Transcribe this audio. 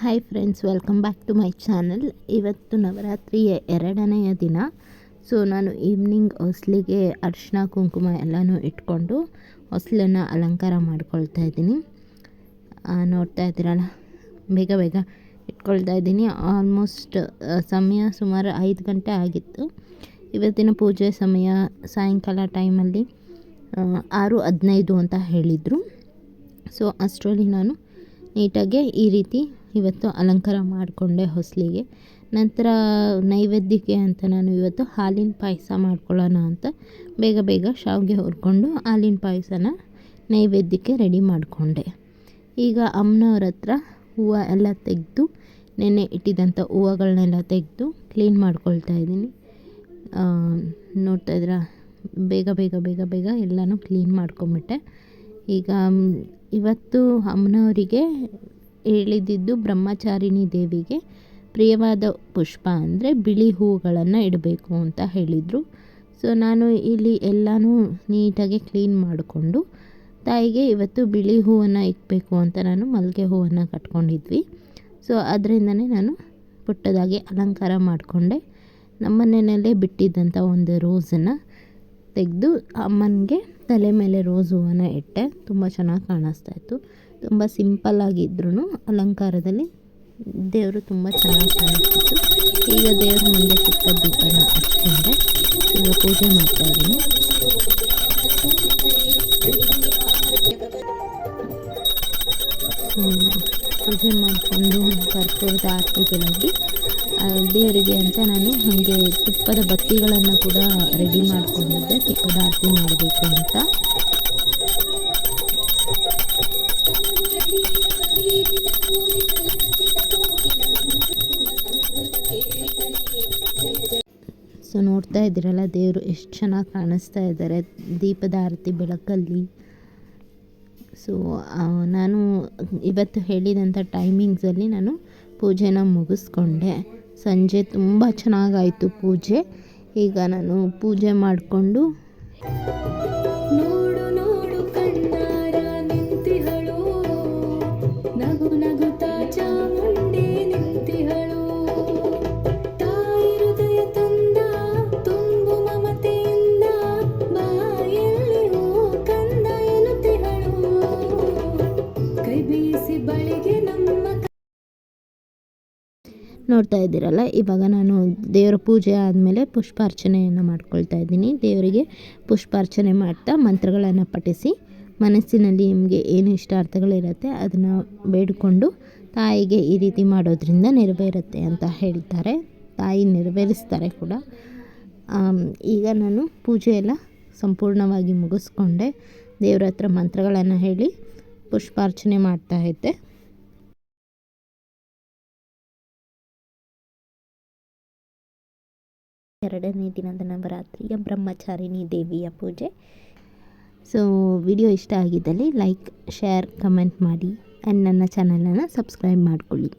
Hi friends welcome back to my channel ಇವತ್ತು ನವರಾತ್ರಿಯ ಎರಡನೆಯ ದಿನ. ಸೊ ನಾನು ಈವ್ನಿಂಗ್ ಹೊಸ್ಲಿಗೆ ಅರಿಶಿನ ಕುಂಕುಮ ಎಲ್ಲನೂ ಇಟ್ಕೊಂಡು ಹೊಸ್ಲನ್ನು ಅಲಂಕಾರ ಮಾಡ್ಕೊಳ್ತಾ ಇದ್ದೀನಿ. ನೋಡ್ತಾ ಇದ್ದೀರಲ್ಲ, ಬೇಗ ಬೇಗ ಇಟ್ಕೊಳ್ತಾ ಇದ್ದೀನಿ. ಆಲ್ಮೋಸ್ಟ್ ಸಮಯ ಸುಮಾರು ಐದು ಗಂಟೆ ಆಗಿತ್ತು. ಇವತ್ತಿನ ಪೂಜೆ ಸಮಯ ಸಾಯಂಕಾಲ ಟೈಮಲ್ಲಿ ಆರು ಹದಿನೈದು ಅಂತ ಹೇಳಿದರು. ಸೊ ಅಷ್ಟರಲ್ಲಿ ನಾನು ನೀಟಾಗೆ ಈ ರೀತಿ ಇವತ್ತು ಅಲಂಕಾರ ಮಾಡಿಕೊಂಡೆ ಹೊಸಲಿಗೆ. ನಂತರ ನೈವೇದ್ಯಕ್ಕೆ ಅಂತ ನಾನು ಇವತ್ತು ಹಾಲಿನ ಪಾಯಸ ಮಾಡ್ಕೊಳ್ಳೋಣ ಅಂತ ಬೇಗ ಬೇಗ ಶಾವಿಗೆ ಹುರ್ಕೊಂಡು ಹಾಲಿನ ಪಾಯಸನ ನೈವೇದ್ಯಕ್ಕೆ ರೆಡಿ ಮಾಡಿಕೊಂಡೆ. ಈಗ ಅಮ್ಮನವ್ರ ಹತ್ರ ಹೂವು ಎಲ್ಲ ತೆಗೆದು ನೆನೆ ಇಟ್ಟಿದ್ದಂಥ ಹೂವುಗಳನ್ನೆಲ್ಲ ತೆಗೆದು ಕ್ಲೀನ್ ಮಾಡ್ಕೊಳ್ತಾ ಇದ್ದೀನಿ. ನೋಡ್ತಾ ಇದ್ದೀರಾ? ಬೇಗ ಬೇಗ ಬೇಗ ಬೇಗ ಎಲ್ಲನೂ ಕ್ಲೀನ್ ಮಾಡ್ಕೊಂಬಿಟ್ಟೆ. ಈಗ ಇವತ್ತು ಅಮ್ಮನವರಿಗೆ ಹೇಳಿದ್ದು ಬ್ರಹ್ಮಚಾರಿಣಿ ದೇವಿಗೆ, ಪ್ರಿಯವಾದ ಪುಷ್ಪ ಅಂದರೆ ಬಿಳಿ ಹೂಗಳನ್ನು ಇಡಬೇಕು ಅಂತ ಹೇಳಿದರು. ಸೊ ನಾನು ಇಲ್ಲಿ ಎಲ್ಲನೂ ನೀಟಾಗಿ ಕ್ಲೀನ್ ಮಾಡಿಕೊಂಡು, ತಾಯಿಗೆ ಇವತ್ತು ಬಿಳಿ ಹೂವನ್ನು ಇಕ್ಕಬೇಕು ಅಂತ ನಾನು ಮಲ್ಲಿಗೆ ಹೂವನ್ನು ಕಟ್ಕೊಂಡಿದ್ವಿ. ಸೊ ಅದರಿಂದನೇ ನಾನು ಪುಟ್ಟದಾಗಿ ಅಲಂಕಾರ ಮಾಡಿಕೊಂಡೆ. ನಮ್ಮನೆಯಲ್ಲೇ ಬಿಟ್ಟಿದ್ದಂಥ ಒಂದು ರೋಸನ್ನು ತೆಗೆದು ಅಮ್ಮನಿಗೆ ತಲೆ ಮೇಲೆ ರೋಸ್ ಹೂವನ್ನು ಇಟ್ಟೆ, ತುಂಬ ಚೆನ್ನಾಗಿ ಕಾಣಿಸ್ತಾ ಇತ್ತು. ತುಂಬ ಸಿಂಪಲ್ಲಾಗಿದ್ರೂ ಅಲಂಕಾರದಲ್ಲಿ ದೇವರು ತುಂಬ ಚೆನ್ನಾಗಿ ಕಾಣಿಸ್ತಿತ್ತು. ಈಗ ದೇವ್ರ ಮುಂದೆ ಚಿಕ್ಕ ದೀಪನ ಹಚ್ಕೊಂಡೆ ಈಗ ಪೂಜೆ ಮಾಡ್ತಾಯಿದ್ದೀನಿ ಪೂಜೆ ಮಾಡಿಕೊಂಡು ಕರ್ಪೂರದ ಆರತಿ ದೇವರಿಗೆ ಅಂತ ನಾನು ಹಾಗೆ ತುಪ್ಪದ ಬತ್ತಿಗಳನ್ನು ಕೂಡ ರೆಡಿ ಮಾಡ್ಕೊಂಡಿದ್ದೆ. ತುಪ್ಪದ ಆರತಿ ಮಾಡಬೇಕು ಅಂತ. ಸೊ, ನೋಡ್ತಾ ಇದ್ದೀರಲ್ಲ ದೇವರು ಎಷ್ಟು ಚೆನ್ನಾಗಿ ಕಾಣಿಸ್ತಾ ಇದ್ದಾರೆ. ದೀಪದ ಆರತಿ ಬೆಳಕಲ್ಲಿ. ಸೊ ನಾನು ಇವತ್ತು ಹೇಳಿದಂಥ ಟೈಮಿಂಗ್ಸಲ್ಲಿ ನಾನು ಪೂಜೆನ ಮುಗಿಸ್ಕೊಂಡೆ. ಸಂಜೆ ತುಂಬ ಚೆನ್ನಾಗಾಯಿತು ಪೂಜೆ. ಈಗ ನಾನು ಪೂಜೆ ಮಾಡಿಕೊಂಡು ನೋಡ್ತಾ ಇದ್ದೀರಲ್ಲ, ಇವಾಗ ನಾನು ದೇವರ ಪೂಜೆ ಆದಮೇಲೆ ಪುಷ್ಪಾರ್ಚನೆಯನ್ನು ಮಾಡ್ಕೊಳ್ತಾ ಇದ್ದೀನಿ. ದೇವರಿಗೆ ಪುಷ್ಪಾರ್ಚನೆ ಮಾಡ್ತಾ ಮಂತ್ರಗಳನ್ನು ಪಠಿಸಿ, ಮನಸ್ಸಿನಲ್ಲಿ ನಿಮಗೆ ಏನು ಇಷ್ಟಾರ್ಥಗಳಿರುತ್ತೆ ಅದನ್ನು ಬೇಡಿಕೊಂಡು ತಾಯಿಗೆ ಈ ರೀತಿ ಮಾಡೋದ್ರಿಂದ ನೆರವೇರುತ್ತೆ ಅಂತ ಹೇಳ್ತಾರೆ. ತಾಯಿ ನೆರವೇರಿಸ್ತಾರೆ ಕೂಡ. ಈಗ ನಾನು ಪೂಜೆ ಸಂಪೂರ್ಣವಾಗಿ ಮುಗಿಸ್ಕೊಂಡೆ. ದೇವರ ಹತ್ರ ಮಂತ್ರಗಳನ್ನು ಹೇಳಿ ಪುಷ್ಪಾರ್ಚನೆ ಮಾಡ್ತಾ ಇದ್ದೆ. ಎರಡನೇ ದಿನದ ನವರಾತ್ರಿಯ ಬ್ರಹ್ಮಚಾರಿಣಿ ದೇವಿಯ ಪೂಜೆ. ಸೊ ವಿಡಿಯೋ ಇಷ್ಟ ಆಗಿದ್ದಲ್ಲಿ ಲೈಕ್ ಶೇರ್ ಕಮೆಂಟ್ ಮಾಡಿ ಆ್ಯಂಡ್ ನನ್ನ ಚಾನಲನ್ನು ಸಬ್ಸ್ಕ್ರೈಬ್ ಮಾಡಿಕೊಳ್ಳಿ.